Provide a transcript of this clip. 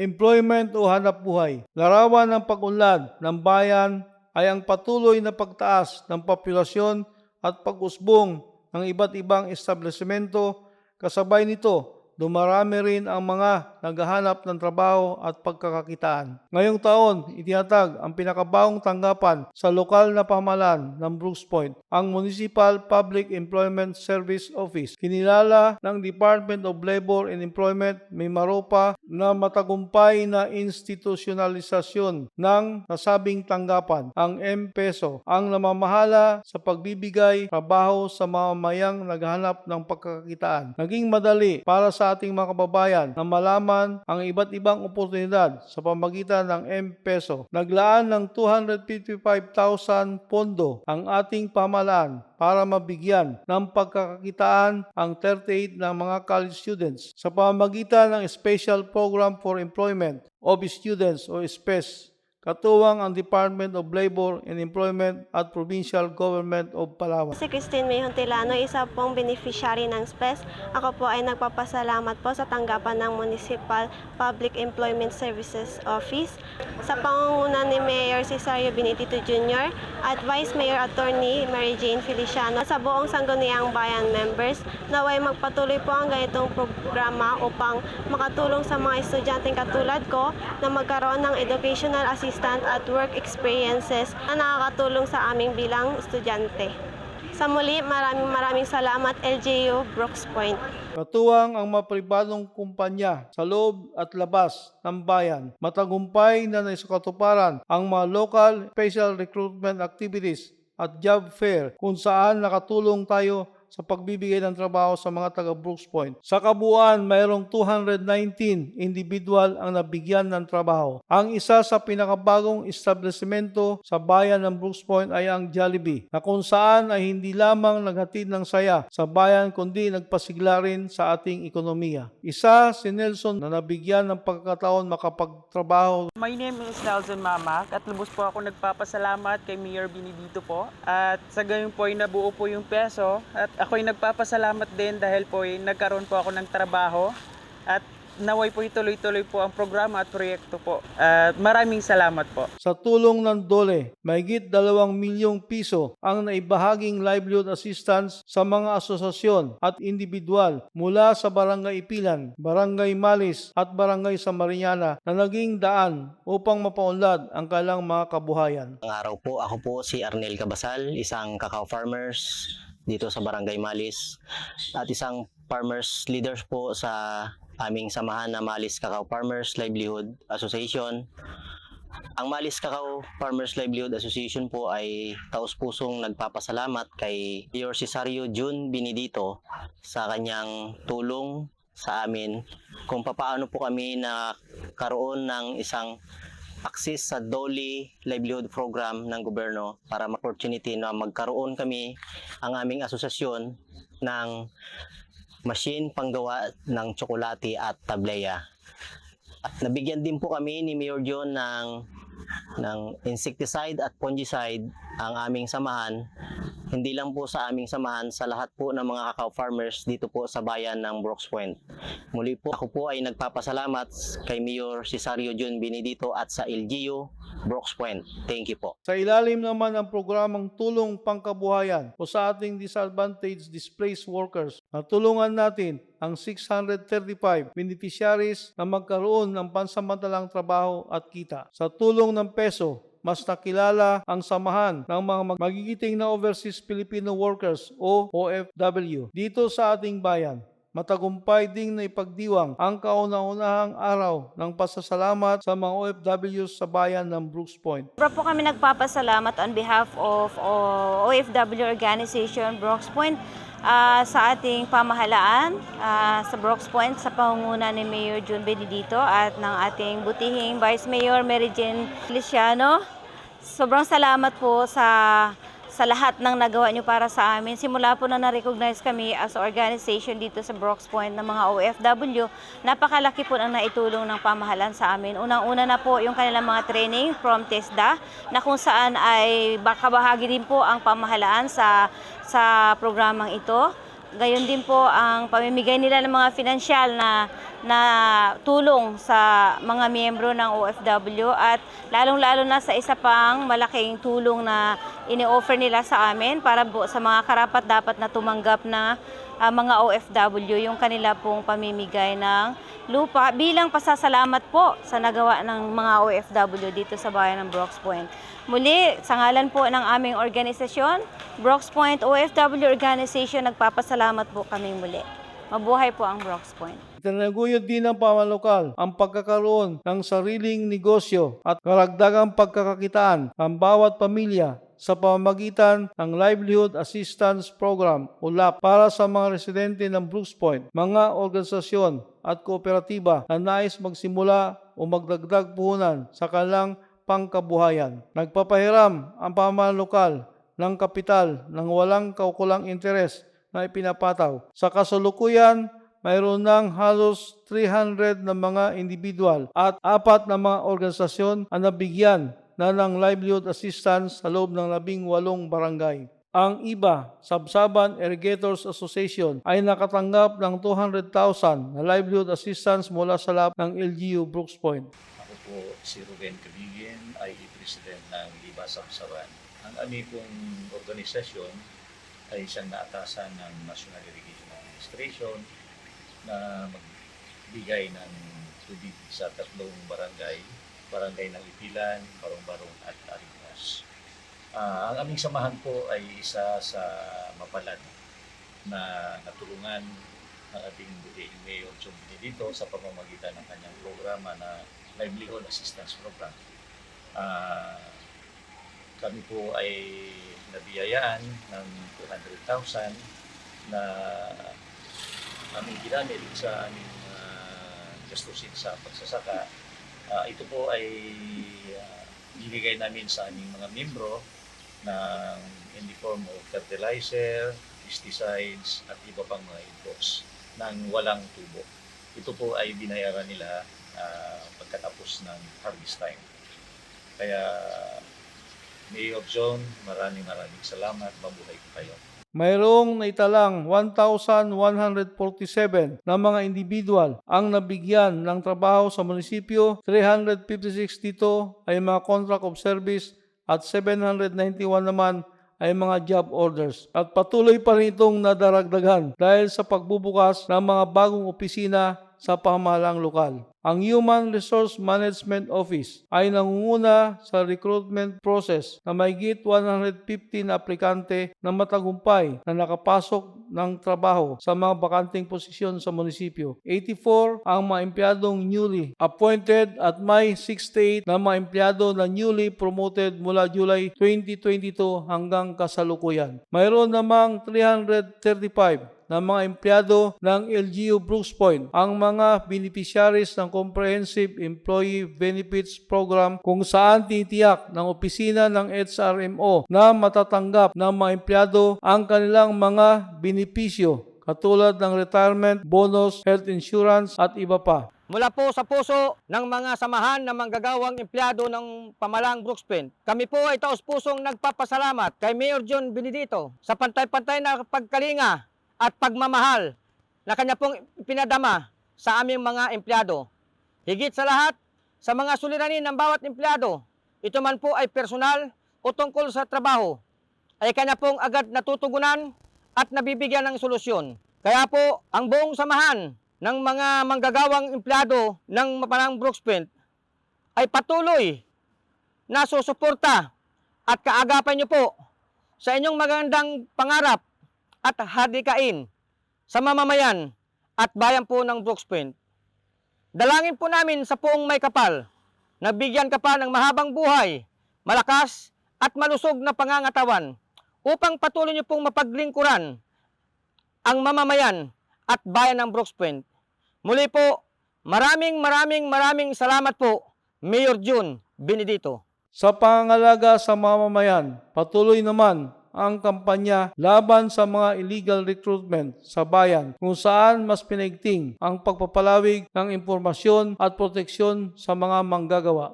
employment o hanap buhay. Larawan ng pag-unlad ng bayan ay ang patuloy na pagtaas ng populasyon at pag-usbong ng iba't ibang establishmento. Kasabay nito, dumarami rin ang mga naghahanap ng trabaho at pagkakakitaan. Ngayong taon, itinatag ang pinakabawang tanggapan sa lokal na pamahalaan ng Brooks Point, ang Municipal Public Employment Service Office. Kinilala ng Department of Labor and Employment may maropa na matagumpay na institusyonalisasyon ng nasabing tanggapan, ang M-Peso, ang namamahala sa pagbibigay trabaho sa mamamayang naghahanap ng pagkakakitaan. Naging madali para sa ating mga kababayan na malaman ang iba't ibang oportunidad sa pamagitan ng M-Peso. Naglaan ng 255,000 pondo ang ating pamahalaan para mabigyan ng pagkakakitaan ang 38 ng mga college students sa pamamagitan ng Special Program for Employment of Students o SPES katuwang ang Department of Labor and Employment at Provincial Government of Palawan. Si Christine May Hontilano, isa pong beneficiary ng SPES. Ako po ay nagpapasalamat po sa tanggapan ng Municipal Public Employment Services Office sa pangunguna ni Mayor Cesario Benitito Jr. at Vice Mayor Attorney Mary Jane Feliciano sa buong Sangguniang Bayan members naway magpatuloy po ang ganitong programa upang makatulong sa mga estudyanteng katulad ko na magkaroon ng educational assistant at work experiences na nakakatulong sa aming bilang estudyante. Sa muli, maraming maraming salamat LGU Brooks Point. Katuwang ang mga pribadong kumpanya sa loob at labas ng bayan. Matagumpay na naisakatuparan ang mga local special recruitment activities at job fair kung saan nakatulong tayo sa pagbibigay ng trabaho sa mga taga Brooks Point. Sa kabuuan, mayroong 219 individual ang nabigyan ng trabaho. Ang isa sa pinakabagong establishmento sa bayan ng Brooks Point ay ang Jollibee, na kung saan ay hindi lamang naghatid ng saya sa bayan kundi nagpasigla rin sa ating ekonomiya. Isa si Nelson na nabigyan ng pagkakataon makapagtrabaho My name is Nelson Mamak at lubos po ako nagpapasalamat kay Mayor Benedito po. At sa gayon po ay nabuo po yung peso at ako'y nagpapasalamat din dahil po ay nagkaroon po ako ng trabaho at naway po ituloy-tuloy po ang programa at proyekto po. At maraming salamat po. Sa tulong ng DOLE, mahigit 2 milyong piso ang naibahaging livelihood assistance sa mga asosasyon at individual mula sa Barangay Ipilan, Barangay Malis at Barangay Samariñana na naging daan upang mapaunlad ang kailang mga kabuhayan. Ang araw po, ako po si Arnel Cabasal, isang cacao farmers dito sa Barangay Malis at isang farmers leaders po sa aming samahan na Malis Cacao Farmers Livelihood Association. Ang Malis Cacao Farmers Livelihood Association po ay taus-pusong nagpapasalamat kay Mayor Cesario June Benedito sa kanyang tulong sa amin kung papaano po kami na karoon ng isang access sa Dolly Livelihood Program ng gobyerno para ma-opportunity na magkaroon kami ang aming asosasyon ng machine panggawa ng tsokolate at tableya. At nabigyan din po kami ni Mayor John ng ng insecticide at fungicide ang aming samahan. Hindi lang po sa aming samahan, sa lahat po ng mga cacao farmers dito po sa bayan ng Brooks Point. Muli po, ako po ay nagpapasalamat kay Mayor Cesario John Benedito at sa LGU Brooks Point. Thank you po. Sa ilalim naman ng programang Tulong Pangkabuhayan o sa ating Disadvantaged Displaced Workers, natulungan natin ang 635 beneficiaries na magkaroon ng pansamantalang trabaho at kita. Sa tulong ng peso, mas nakilala ang samahan ng mga mag- magigiting na overseas Filipino workers o OFW dito sa ating bayan. Matagumpay ding na ipagdiwang ang kauna-unahang araw ng pasasalamat sa mga OFWs sa bayan ng Brooks Point. Sobra po kami nagpapasalamat on behalf of OFW Organization Brooks Point ah, sa ating pamahalaan ah, sa Brooks Point sa pangunguna ni Mayor June Benedito at ng ating butihing Vice Mayor Mary Jane Feliciano. Sobrang salamat po sa sa lahat ng nagawa niyo para sa amin. Simula po na na-recognize kami as organization dito sa Brooks Point ng mga OFW, napakalaki po ang naitulong ng pamahalan sa amin. Unang-una na po yung kanilang mga training from TESDA na kung saan ay baka bahagi din po ang pamahalaan sa sa programang ito. Gayon din po ang pamimigay nila ng mga financial na na tulong sa mga miyembro ng OFW at lalong-lalo na sa isa pang malaking tulong na ini-offer nila sa amin para sa mga karapat dapat na tumanggap na ah, mga OFW yung kanila pong pamimigay ng lupa bilang pasasalamat po sa nagawa ng mga OFW dito sa bayan ng Brox Point. Muli, sa ngalan po ng aming organisasyon, Brox Point OFW Organization, nagpapasalamat po kami muli. Mabuhay po ang Brox Point. Itinaguyod din ng pamalokal ang pagkakaroon ng sariling negosyo at karagdagang pagkakakitaan ng bawat pamilya sa pamamagitan ng Livelihood Assistance Program o LAP para sa mga residente ng Brooks Point, mga organisasyon at kooperatiba na nais magsimula o magdagdag puhunan sa kanilang pangkabuhayan. Nagpapahiram ang pamahalaan lokal ng kapital ng walang kaukulang interes na ipinapataw. Sa kasalukuyan, mayroon ng halos 300 na mga individual at apat na mga organisasyon ang nabigyan na ng livelihood assistance sa loob ng labing walong barangay. Ang iba, Sabsaban Irrigators Association, ay nakatanggap ng 200,000 na livelihood assistance mula sa lab ng LGU Brooks Point. Ako po si Ruben Cabigin, IE President ng Liba Sabsaban. Ang aming pong organisasyon ay siyang naatasan ng National Irrigation Administration na magbigay ng tubig sa tatlong barangay, barangay ng Ipilan, Barong-Barong at Arimos. Ah, ang aming samahan po ay isa sa mapalad na natulungan ng ating buting Mayor John Benedito sa pamamagitan ng kanyang programa na Livelihood Assistance Program. Ah, kami po ay nabiyayaan ng 200,000 na aming ginamit sa aming ah, gastusin sa pagsasaka. Ah, ito po ay ah, binigay namin sa aming mga membro ng in the form of fertilizer, pesticides, at iba pang mga inputs ng walang tubo. Ito po ay binayaran nila ah, pagkatapos ng harvest time. Kaya, Mayor John, maraming maraming salamat. Mabuhay po kayo. Mayroong naitalang 1,147 na mga individual ang nabigyan ng trabaho sa munisipyo, 356 dito ay mga contract of service at 791 naman ay mga job orders. At patuloy pa rin itong nadaragdagan dahil sa pagbubukas ng mga bagong opisina sa pamahalang lokal. Ang Human Resource Management Office ay nangunguna sa recruitment process na may 150 na aplikante na matagumpay na nakapasok ng trabaho sa mga bakanting posisyon sa munisipyo. 84 ang mga empleyadong newly appointed at may 68 na mga empleyado na newly promoted mula July 2022 hanggang kasalukuyan. Mayroon namang 335 ng mga empleyado ng LGU Brooks Point ang mga beneficiaries ng Comprehensive Employee Benefits Program kung saan titiyak ng opisina ng HRMO na matatanggap ng mga empleyado ang kanilang mga benepisyo katulad ng retirement, bonus, health insurance at iba pa. Mula po sa puso ng mga samahan ng manggagawang empleyado ng Pamalang Brooks Point, kami po ay taos-pusong nagpapasalamat kay Mayor John Benedito sa pantay-pantay na pagkalinga at pagmamahal na kanya pong pinadama sa aming mga empleyado. Higit sa lahat, sa mga suliranin ng bawat empleyado, ito man po ay personal o tungkol sa trabaho, ay kanya pong agad natutugunan at nabibigyan ng solusyon. Kaya po, ang buong samahan ng mga manggagawang empleyado ng Mapalang Brooks Point ay patuloy na susuporta at kaagapan niyo po sa inyong magandang pangarap at hadikain sa mamamayan at bayan po ng Brooks Point. Dalangin po namin sa poong may kapal na bigyan ka pa ng mahabang buhay, malakas at malusog na pangangatawan upang patuloy niyo pong mapaglingkuran ang mamamayan at bayan ng Brooks Point. Muli po, maraming maraming maraming salamat po, Mayor June Benedito. Sa pangangalaga sa mamamayan, patuloy naman ang kampanya laban sa mga illegal recruitment sa bayan kung saan mas pinaigting ang pagpapalawig ng impormasyon at proteksyon sa mga manggagawa.